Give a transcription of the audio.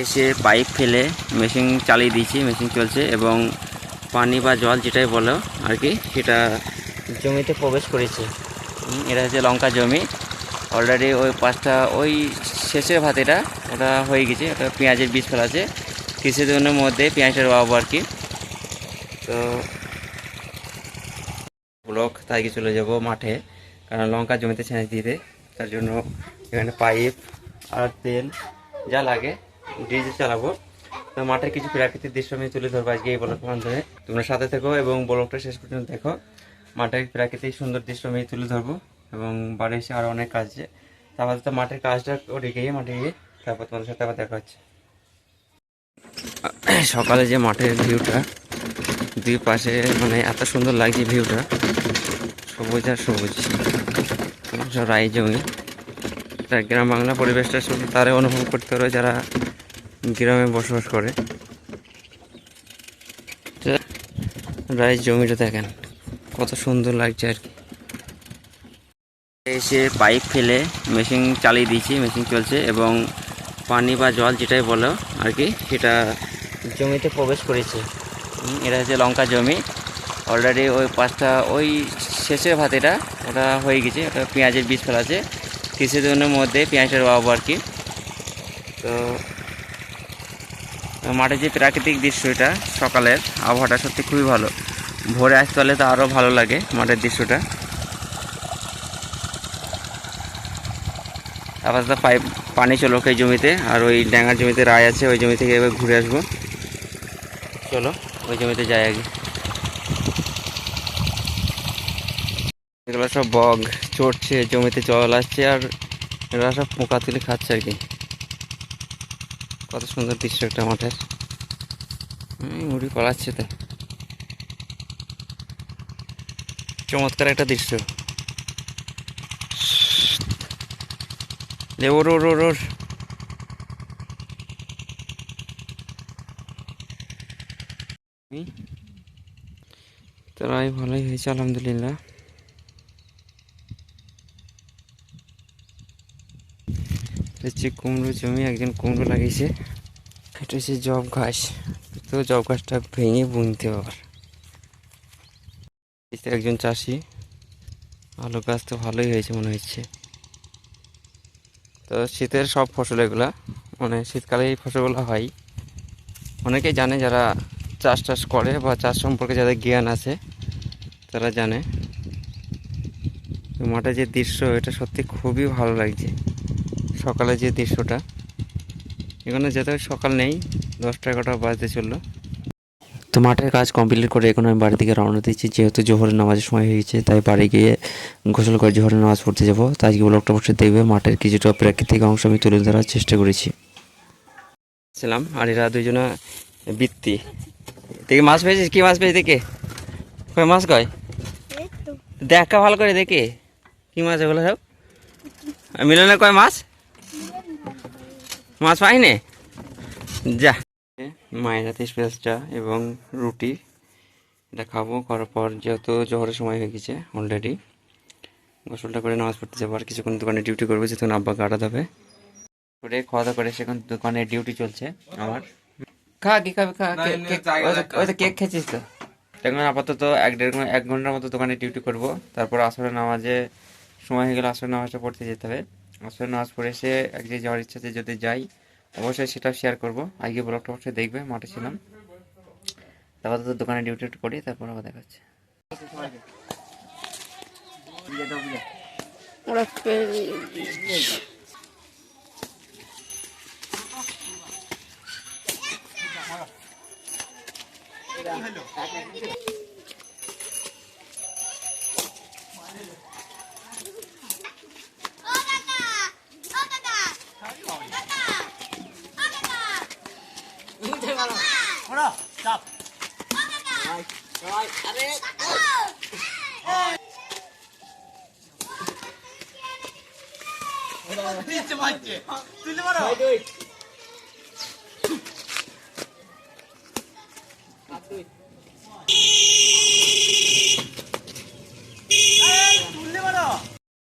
এসে পাইপ ফেলে মেশিন চালিয়ে দিয়েছি, মেশিন চলছে এবং পানি বা জল যেটাই বলো আর কি, সেটা জমিতে প্রবেশ করেছে। এটা হচ্ছে লঙ্কা জমি। অলরেডি ওই পাঁচটা, ওই শেষের ভাতেটা ওটা হয়ে গেছে, ওটা পেঁয়াজের বীজ ফেলা আছে। কিছুদিনের মধ্যে পেঁয়াজের বাবু আর কি। তো ব্লক তাই চলে যাব মাঠে, কারণ লঙ্কা জমিতে ছেঁচ দিতে, তার জন্য এখানে পাইপ আর তেল যা লাগে। ডিজে চালাবো। তো মাঠের কিছু প্রাকৃতিক দৃশ্য আমি তুলে ধরবো আজকে এই ব্লকের মাধ্যমে। তোমরা সাথে থেকো এবং ব্লকটা শেষ পর্যন্ত দেখো। মাঠের প্রাকৃতিক সুন্দর দৃশ্য আমি তুলে ধরবো এবং বাড়ি এসে আরও অনেক কাজ আছে। তারপর তো মাঠের কাজটা করে গিয়ে, মাঠে গিয়ে তারপর তোমাদের সাথে আবার দেখা হচ্ছে। সকালে যে মাঠের ভিউটা দুই পাশে মানে এত সুন্দর লাগছে ভিউটা। সবুজ আর সবুজ। সব রাই জমি। গ্রাম বাংলা পরিবেশটা শুধু তারা অনুভব করতে পারে যারা গ্রামে বসবাস করে। তো রাই জমিটা দেখেন, কত সুন্দর লাগছে আর কি। এসে পাইপ ফেলে মেশিন চালিয়ে দিয়েছি, মেশিন চলছে এবং পানি বা জল যেটাই বলো আর কি, সেটা জমিতে প্রবেশ করেছে। এটা হচ্ছে লঙ্কা জমি। অলরেডি ওই পাঁচটা, ওই শেষের ভাতেটা, ওটা হয়ে গেছে, ওটা পেঁয়াজের বীজ ফেলা আছে। কিছুদিনের মধ্যে পেঁয়াজের বাবু আর কি। তো মাঠে যে প্রাকৃতিক দৃশ্য এটা, সকালের আবহাওয়াটা সত্যি খুবই ভালো। ভোরে আসতে হলে তো আরও ভালো লাগে মাঠের দৃশ্যটা। আপাতত পাইপ, পানি চলো এই জমিতে, আর ওই ড্যাঙ্গার জমিতে রায় আছে, ওই জমি থেকে এবার ঘুরে আসব। চলো, ওই জমিতে যাই আগে। এগুলো সব বগ চড়ছে, জমিতে জল আসছে, আর এরা সব পোকা তুলে খাচ্ছে আর কি। কত সুন্দর দৃশ্য একটা মাঠের মুড়ি পালাচ্ছে তো। চমৎকার একটা দৃশ্য। ওর ওর ওর ওর। হুম। তো রায় ভালোই হয়েছে, আলহামদুলিল্লাহ। হচ্ছে কুমড়ো জমি, একজন কুমড়ো লাগিয়েছে। এটা হচ্ছে জব ঘাস। তো জব ঘাসটা ভেঙে বুনতে আবার একজন চাষি। আলু গাছ তো ভালোই হয়েছে মনে হচ্ছে। তো শীতের সব ফসল এগুলা মানে শীতকালে এই ফসলগুলো হয়। অনেকেই জানে যারা চাষ টাস করে বা চাষ সম্পর্কে যাদের জ্ঞান আছে, তারা জানে। মাঠে যে দৃশ্য, এটা সত্যি খুবই ভালো লাগছে। সকালে যে দৃশ্যটা এখানে যেতে সকাল নেই দশটা এগারোটা বাজতে চলল। তো মাঠের কাজ কমপ্লিট করে এখন আমি বাড়ি থেকে রওনা দিচ্ছি যেহেতু জোহরের নামাজের সময় হয়ে গেছে তাই বাড়ি গিয়ে গোসল করে জোহরের নামাজ পড়তে যাব। তাই আজকে ব্লগটা অবশ্যই দেখবে মাঠের কিছুটা প্রাকৃতিক অংশ আমি তুলে ধরার চেষ্টা করেছি। ছিলাম আর এরা দুজনা বৃত্তি। দেখে মাছ পেয়েছিস? কি মাছ পেয়েছিস দেখে? কয় মাছ কয় দেখা ভালো করে দেখে। কি মাছ এগুলো সব? মিলনে কয় মাছ? মাছ পাইনি? যা। মায়ের হাতে স্পেসটা এবং রুটি। এটা খাব করার পর যেহেতু জোহরের সময় হয়ে গেছে অলরেডি গোসলটা করে নামাজ পড়তে যাব। আর কিছুক্ষণ দোকানে ডিউটি করব যেহেতু আব্বা গাড়া দেবে। করে খাওয়া দাওয়া করে সেখান দোকানে ডিউটি চলছে আমার। খা কি খাবে খা ওই তো কেক খেয়েছিস তো? এখন আপাতত এক দেড় ঘণ্টা এক ঘণ্টার মতো দোকানে ডিউটি করব। তারপর আসরের নামাজে সময় হয়ে গেলে আসরের নামাজটা পড়তে যেতে হবে। আসরের নামাজ পড়ে এসে এক যে যাওয়ার ইচ্ছা আছে, যদি যাই, অবশ্যই সেটা শেয়ার করব। আজকে ব্লগটা অবশ্যই দেখবে, মাঠে ছিলাম। তারপর তো দোকানে ডিউটি করি, তারপর আবার দেখা ওরা নিচে মারছে তুলে মারো